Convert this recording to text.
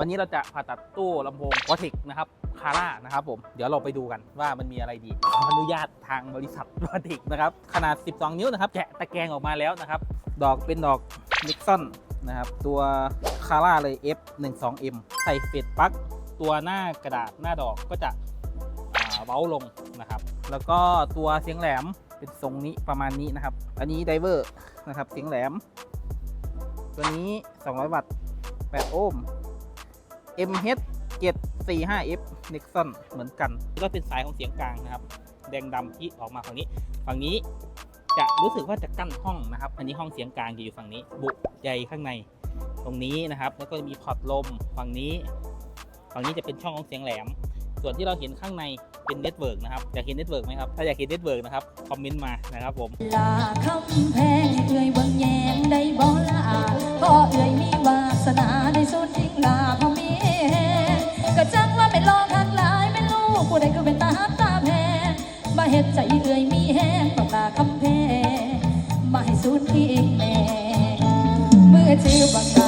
วันนี้เราจะผ่าตัดตู้ลำโพงวอเทคนะครับคาร่านะครับผม เดี๋ยวเราไปดูกันว่ามันมีอะไรดีขออนุญาตทางบริษัทวอเทคนะครับ ขนาด 12 นิ้วนะครับแกะตะแกรงออกมาแล้วนะครับ ดอกเป็นดอกนิกซอนนะครับ ตัวคาร่าเลย F12M ใส่เฟดปลั๊กตัวหน้ากระดาษหน้าดอกก็จะเว้าลงนะครับ แล้วก็ตัวเสียงแหลมเป็นทรงนี้ประมาณนี้นะครับ อันนี้ไดเวอร์นะครับเสียงแหลม ตัวนี้ 200 วัตต์ 8 โอห์ม MH 745F Nexon เหมือนกันก็เป็นสายของเสียงกลางนะครับ แดงดำที่ออกมาฝั่งนี้ ฝั่งนี้จะรู้สึกว่าจะกั้นห้องนะครับ อันนี้ห้องเสียงกลางจะอยู่ฝั่งนี้ บุใหญ่ข้างใน ตรงนี้นะครับ แล้วก็จะมีพอร์ตลมฝั่งนี้ ฝั่งนี้จะเป็นช่องของเสียงแหลม ส่วนที่เราเห็นข้างในเป็นเน็ตเวิร์กนะครับ อยากเห็นเน็ตเวิร์กไหมครับ ถ้าอยากเห็นเน็ตเวิร์กนะครับ คอมเมนต์มานะครับผมลาคำแพงเอ่ยเบิ่งแยงได้บ่ละพ่อเอ่ยมีวาสนาได้สุดทิ้งลา เห็ดใจเอื่อยมีแห้งต่องลาคำแพงมาให้สุดทิ้งแม่เมื่อชื่อบังตา